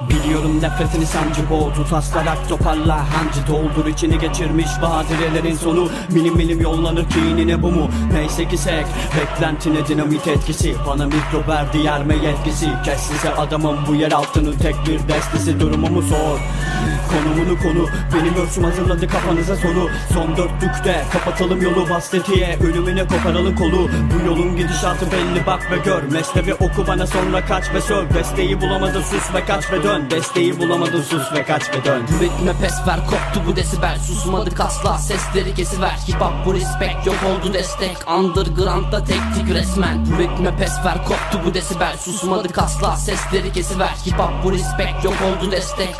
Biliyorum nefretini sancı boğdu Taslarak toparla hancı doldur içini geçirmiş Badirelerin sonu. Milim milim yollanır ki inine bu mu? Neyse ki sek Beklentine dinamit etkisi? Bana mikro verdi yerme yetkisi Kes size adamım bu yer altının tek bir destesi. Durumumu sor Konumunu konu Benim ölçüm hazırladı kafanıza soru Son dörtlükte kapatalım yolu Bastetiye ölümüne koparalım kolu. Bu yolun gidişatı belli bak ve gör. Mesnevi oku bana sonra kaç ve söv Desteği bulamadın sus ve kaç ve dön. Desteği bulamadın sus ve kaç ve dön. Bu ritme pes ver koptu bu desibel. Susmadık asla sesleri kesiver. Hip hop bu respect yok oldu destek. Underground'da tektik resmen. Bu ritme pes ver koptu bu desibel. Susmadık asla sesleri kesiver. Hip hop bu respect yok oldu destek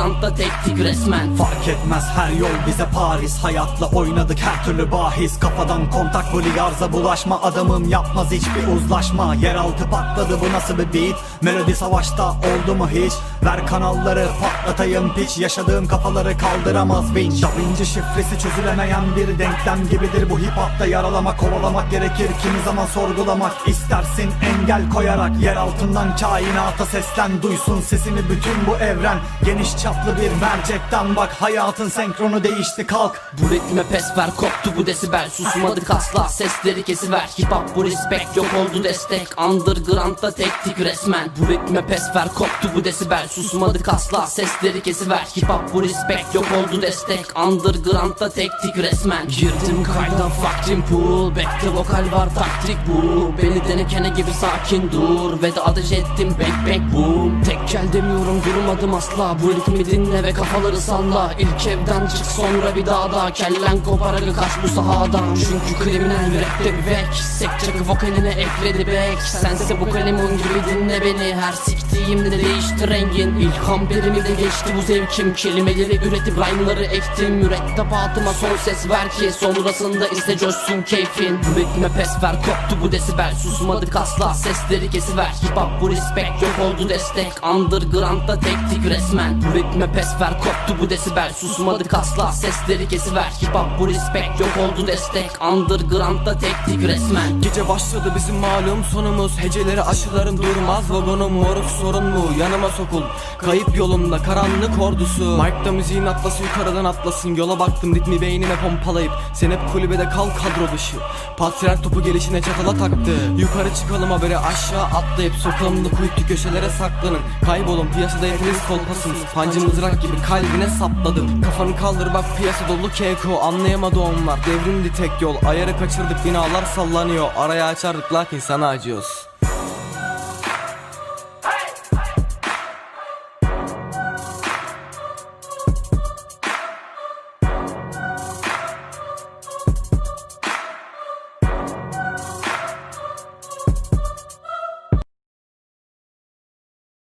Underground'da tektik resmen. Fark etmez her yol bize Paris. Hayatla oynadık her türlü bahis Kafadan kontak bu arza bulaşma. Adamım yapmaz hiçbir uzlaşma. Yeraltı patladı bu nasıl bir beat? Melodi savaşta oldu mu hiç? Ver kanalları patlatayım piç. Yaşadığım kafaları kaldıramaz vinç. Da Vinci şifresi çözülemeyen bir denklem gibidir. Bu hip hopta yaralamak kovalamak gerekir. Kimi zaman sorgulamak istersin. Engel koyarak Yer altından kainata seslen. Duysun sesini bütün bu evren. Geniş çaplı bir mercekten bak Hayatın senkronu değişti kalk. Bu ritme pes ver koptu bu desibel. Susmadık asla sesleri kesiver. Hip hop bu respect yok oldu destek. Underground'da tektik resmen. Bu ritme pes ver koptu bu desibel. Susmadık asla sesleri kesiver. Hip hop bu respect yok oldu destek. Underground'da tektik resmen. Girdim kayda fucking pool. Back'te vokal var taktik bu. Beni denekene gibi sakin dur. Ve de ateş ettim bang bang boom. Tek gel demiyorum durmadım asla. Bu ritmi dinle ve kafaları salla. İlk evden çık sonra bir daha da. Kellen kopar aga kaç bu sahadan Çünkü kriminal rapte bir vek Sekçek vokaline ekledi back Sense bu kalemun gibi dinle beni. Her siktiğimde değişti rengin. İlham berimi de geçti bu zevkim. Kelimeleri üretip rhyme'ları ektim. Mürettebatıma son ses ver ki Sonrasında ise coşsun keyfin. Ritme pes ver koptu bu desibel. Susmadık asla sesleri kesiver. Hip hop bu respect yok oldu destek. Underground'da tektik resmen. Bu ritme pes ver koptu bu desibel. Susmadık asla sesleri kesiver. Hip hop bu respect yok oldu destek. Underground'da tektik resmen. Gece başladı bizim malum sonumuz. Heceleri aşılarım durmaz Vagonum moruk sorun mu? Yanıma sokul. Kayıp yolumda karanlık ordusu. Mike'da müziğin atlası yukarıdan atlasın. Yola baktım ritmi beynime pompalayıp. Sen hep kulübede kal kadro dışı. Patriark topu gelişine çatala taktı. Yukarı çıkalım haberi aşağı atlayıp Sokalımda kuytu köşelere saklanın. Kaybolun piyasada hepiniz kolpasınız. Pancı mızrak gibi kalbine sapladım. Kafanı kaldır bak piyasa dolu keko Anlayamadı onlar. Devrimdi tek yol. Ayarı kaçırdık. Binalar sallanıyor. Araya açardık lakin sana acıyoruz